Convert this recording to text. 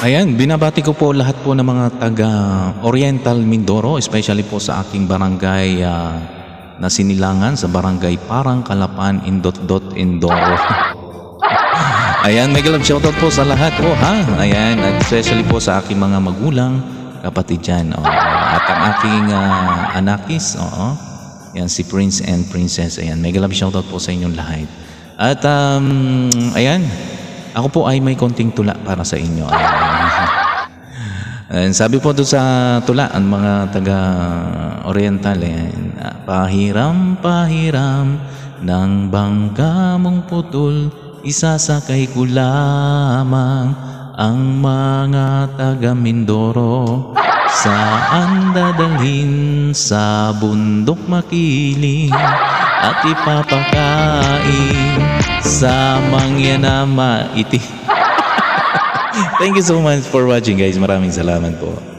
Ayan, binabati ko po lahat po ng mga taga Oriental Mindoro, especially po sa aking barangay ah, na sinilangan sa barangay Parang Kalapan, Indot Dot, Indoro. Ayan, may galab shoutout po sa lahat po ha. Ayan, especially po sa aking mga magulang, kapatid dyan. oo. At ang aking ah, anakis, oo. Yan, si Prince and Princess. Ayan, may galab shoutout po sa inyong lahat. At um, ayan, ako po ay may konting tula para sa inyo. And sabi po doon sa tula, ang mga taga Oriental, ayan, ah, pahiram, pahiram ng bangka mong putol, isasakay ko lamang ang mga taga Mindoro. Saan dadalhin sa bundok makiling at ipapakain sa mangyanama iti. Thank you so much for watching guys. Maraming salamat po.